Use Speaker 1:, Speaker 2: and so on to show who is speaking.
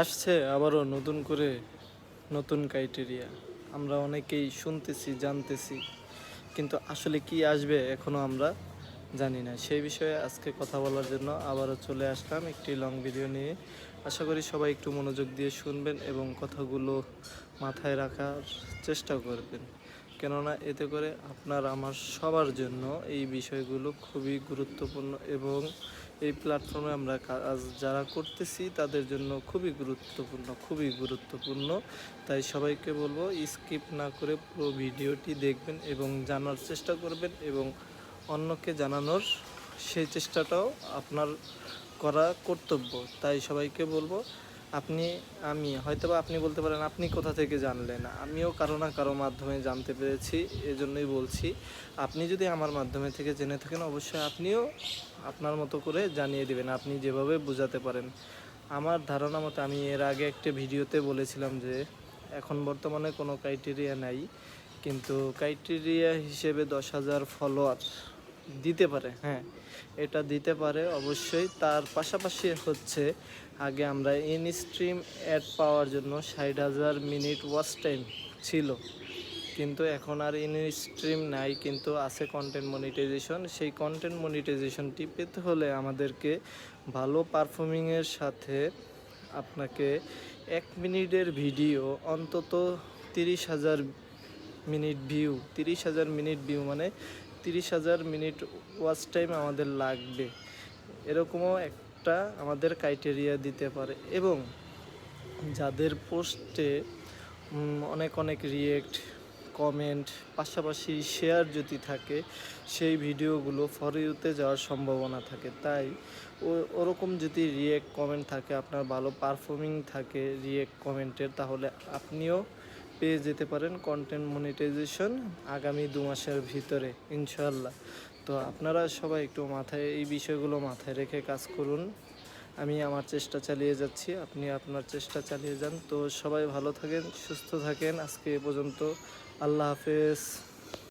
Speaker 1: আসছে আবারও নতুন করে নতুন ক্রাইটেরিয়া আমরা অনেকেই শুনতেছি, জানতেছি, কিন্তু আসলে কি আসবে এখনও আমরা জানি না। সেই বিষয়ে আজকে কথা বলার জন্য আবারও চলে আসলাম একটি লং ভিডিও নিয়ে। আশা করি সবাই একটু মনোযোগ দিয়ে শুনবেন এবং কথাগুলো মাথায় রাখার চেষ্টা করবেন। কেননা এতে করে আপনার, আমার সবার জন্য এই বিষয়গুলো খুবই গুরুত্বপূর্ণ এবং এই প্ল্যাটফর্মে আমরা কাজ যারা করতেছি, তাদের জন্য খুবই গুরুত্বপূর্ণ খুবই গুরুত্বপূর্ণ। তাই সবাইকে বলব স্কিপ না করে পুরো ভিডিওটি দেখবেন এবং জানার চেষ্টা করবেন এবং অন্যকে জানানোর সেই চেষ্টাটাও আপনার করা কর্তব্য। তাই সবাইকে বলব আপনি, আমি, হয়তোবা আপনি বলতে পারেন আপনি কোথা থেকে জানলেন? আমিও কারও না কারও মাধ্যমে জানতে পেরেছি, এজন্যই বলছি। আপনি যদি আমার মাধ্যমে থেকে জেনে থাকেন, অবশ্যই আপনিও আপনার মতো করে জানিয়ে দেবেন, আপনি যেভাবে বোঝাতে পারেন। আমার ধারণা মতো, আমি এর আগে একটা ভিডিওতে বলেছিলাম যে, এখন বর্তমানে কোনো ক্রাইটেরিয়া নাই। কিন্তু ক্রাইটেরিয়া হিসেবে দশ হাজার ফলোয়ার দিতে পারে হ্যাঁ এটা দিতে পারে অবশ্যই। তার পাশাপাশি হচ্ছে, আগে আমরা ইন স্ট্রিম অ্যাড পাওয়ার জন্য ষাট হাজার মিনিট ওয়াচ টাইম ছিল। কিন্তু এখন আর ইন স্ট্রিম নাই, কিন্তু আছে কন্টেন্ট মনিটাইজেশন সেই কন্টেন্ট মনিটাইজেশনটি পেতে হলে আমাদেরকে ভালো পারফর্মিংয়ের সাথে আপনাকে এক মিনিটের ভিডিও, অন্তত তিরিশ হাজার মিনিট ভিউ তিরিশ হাজার মিনিট ভিউ মানে তিরিশ হাজার মিনিট ওয়াচ টাইম আমাদের লাগবে। এরকমও একটা আমাদের ক্রাইটেরিয়া দিতে পারে। এবং যাদের পোস্টে অনেক অনেক রিয়েক্ট কমেন্ট পাশাপাশি শেয়ার যদি থাকে, সেই ভিডিওগুলো ফর ইউতে যাওয়ার সম্ভাবনা থাকে। তাই ও, ওরকম যদি রিয়েক্ট কমেন্ট থাকে, আপনার ভালো পারফর্মিং থাকে রিয়েক্ট কমেন্টের তাহলে আপনিও পেয়ে যেতে পারেন কন্টেন্ট মনিটাইজেশন আগামী দু মাসের ভিতরে ইনশাল্লাহ তো আপনারা সবাই একটু মাথায়, এই বিষয়গুলো মাথায় রেখে কাজ করুন। আমি আমার চেষ্টা চালিয়ে যাচ্ছি, আপনি আপনার চেষ্টা চালিয়ে যান। তো সবাই ভালো থাকেন, সুস্থ থাকেন। আজকে এ পর্যন্ত আল্লাহ হাফেজ।